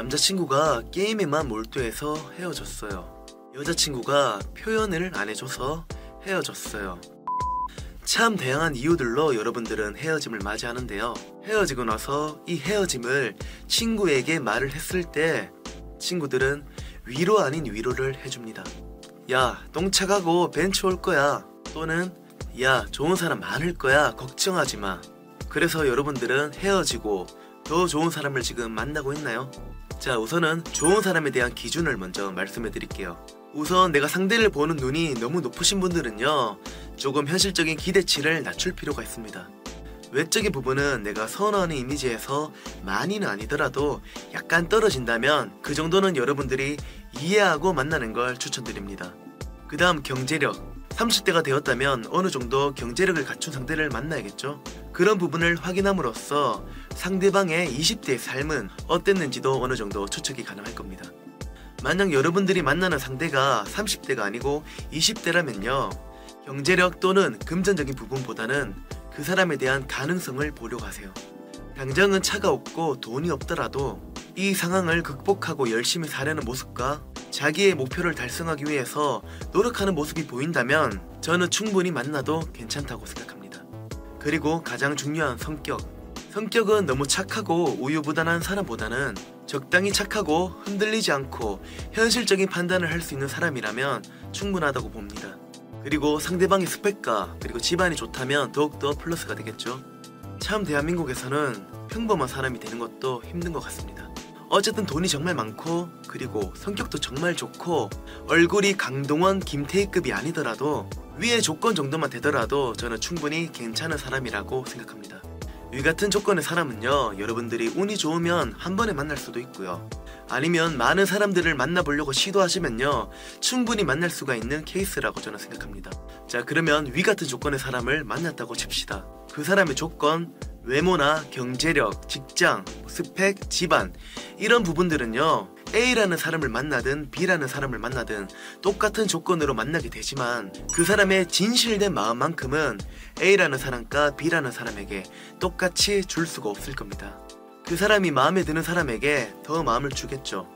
남자친구가 게임에만 몰두해서 헤어졌어요. 여자친구가 표현을 안 해줘서 헤어졌어요. 참 다양한 이유들로 여러분들은 헤어짐을 맞이하는데요. 헤어지고 나서 이 헤어짐을 친구에게 말을 했을 때 친구들은 위로 아닌 위로를 해줍니다. 야, 똥차 가고 벤츠 올 거야. 또는 야, 좋은 사람 많을 거야. 걱정하지 마. 그래서 여러분들은 헤어지고 더 좋은 사람을 지금 만나고 있나요? 자, 우선은 좋은 사람에 대한 기준을 먼저 말씀해 드릴게요. 우선 내가 상대를 보는 눈이 너무 높으신 분들은요, 조금 현실적인 기대치를 낮출 필요가 있습니다. 외적인 부분은 내가 선호하는 이미지에서 많이는 아니더라도 약간 떨어진다면 그 정도는 여러분들이 이해하고 만나는 걸 추천드립니다. 그 다음 경제력. 30대가 되었다면 어느 정도 경제력을 갖춘 상대를 만나야겠죠. 그런 부분을 확인함으로써 상대방의 20대의 삶은 어땠는지도 어느 정도 추측이 가능할 겁니다. 만약 여러분들이 만나는 상대가 30대가 아니고 20대라면요. 경제력 또는 금전적인 부분보다는 그 사람에 대한 가능성을 보려고 하세요. 당장은 차가 없고 돈이 없더라도 이 상황을 극복하고 열심히 사려는 모습과 자기의 목표를 달성하기 위해서 노력하는 모습이 보인다면 저는 충분히 만나도 괜찮다고 생각합니다. 그리고 가장 중요한 성격. 성격은 너무 착하고 우유부단한 사람보다는 적당히 착하고 흔들리지 않고 현실적인 판단을 할 수 있는 사람이라면 충분하다고 봅니다. 그리고 상대방의 스펙과 그리고 집안이 좋다면 더욱더 플러스가 되겠죠. 참 대한민국에서는 평범한 사람이 되는 것도 힘든 것 같습니다. 어쨌든 돈이 정말 많고 그리고 성격도 정말 좋고 얼굴이 강동원 김태희급이 아니더라도 위의 조건 정도만 되더라도 저는 충분히 괜찮은 사람이라고 생각합니다. 위 같은 조건의 사람은요 여러분들이 운이 좋으면 한 번에 만날 수도 있고요. 아니면 많은 사람들을 만나보려고 시도하시면요 충분히 만날 수가 있는 케이스라고 저는 생각합니다. 자 그러면 위 같은 조건의 사람을 만났다고 칩시다. 그 사람의 조건 외모나 경제력, 직장, 스펙, 집안 이런 부분들은요 A라는 사람을 만나든 B라는 사람을 만나든 똑같은 조건으로 만나게 되지만 그 사람의 진실된 마음만큼은 A라는 사람과 B라는 사람에게 똑같이 줄 수가 없을 겁니다. 그 사람이 마음에 드는 사람에게 더 마음을 주겠죠.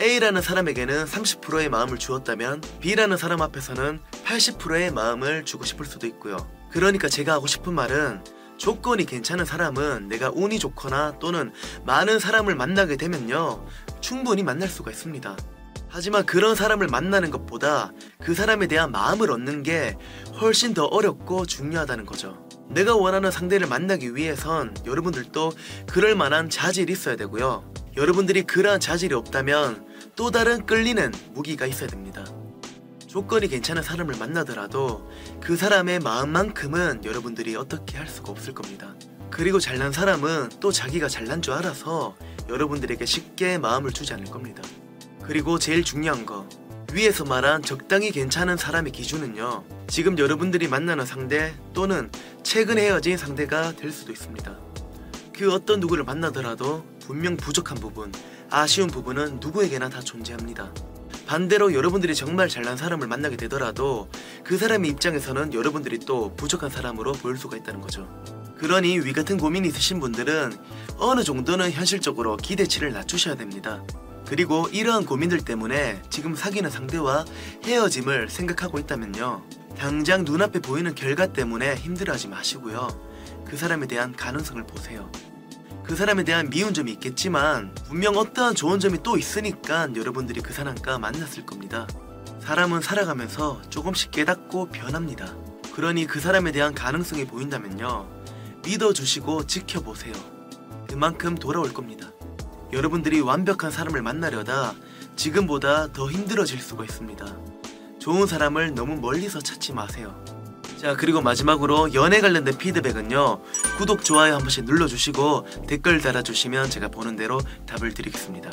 A라는 사람에게는 30%의 마음을 주었다면 B라는 사람 앞에서는 80%의 마음을 주고 싶을 수도 있고요. 그러니까 제가 하고 싶은 말은 조건이 괜찮은 사람은 내가 운이 좋거나 또는 많은 사람을 만나게 되면요 충분히 만날 수가 있습니다. 하지만 그런 사람을 만나는 것보다 그 사람에 대한 마음을 얻는 게 훨씬 더 어렵고 중요하다는 거죠. 내가 원하는 상대를 만나기 위해선 여러분들도 그럴 만한 자질이 있어야 되고요. 여러분들이 그러한 자질이 없다면 또 다른 끌리는 무기가 있어야 됩니다 조건이 괜찮은 사람을 만나더라도 그 사람의 마음만큼은 여러분들이 어떻게 할 수가 없을 겁니다. 그리고 잘난 사람은 또 자기가 잘난 줄 알아서 여러분들에게 쉽게 마음을 주지 않을 겁니다. 그리고 제일 중요한 거 위에서 말한 적당히 괜찮은 사람의 기준은요 지금 여러분들이 만나는 상대 또는 최근 헤어진 상대가 될 수도 있습니다. 그 어떤 누구를 만나더라도 분명 부족한 부분, 아쉬운 부분은 누구에게나 다 존재합니다. 반대로 여러분들이 정말 잘난 사람을 만나게 되더라도 그 사람의 입장에서는 여러분들이 또 부족한 사람으로 보일 수가 있다는 거죠. 그러니 위 같은 고민이 있으신 분들은 어느 정도는 현실적으로 기대치를 낮추셔야 됩니다. 그리고 이러한 고민들 때문에 지금 사귀는 상대와 헤어짐을 생각하고 있다면요. 당장 눈앞에 보이는 결과 때문에 힘들어하지 마시고요. 그 사람에 대한 가능성을 보세요. 그 사람에 대한 미운 점이 있겠지만 분명 어떠한 좋은 점이 또 있으니까 여러분들이 그 사람과 만났을 겁니다. 사람은 살아가면서 조금씩 깨닫고 변합니다. 그러니 그 사람에 대한 가능성이 보인다면요. 믿어주시고 지켜보세요. 그만큼 돌아올 겁니다. 여러분들이 완벽한 사람을 만나려다 지금보다 더 힘들어질 수가 있습니다. 좋은 사람을 너무 멀리서 찾지 마세요. 자 그리고 마지막으로 연애 관련된 피드백은요. 구독 좋아요 한 번씩 눌러주시고 댓글 달아주시면 제가 보는 대로 답을 드리겠습니다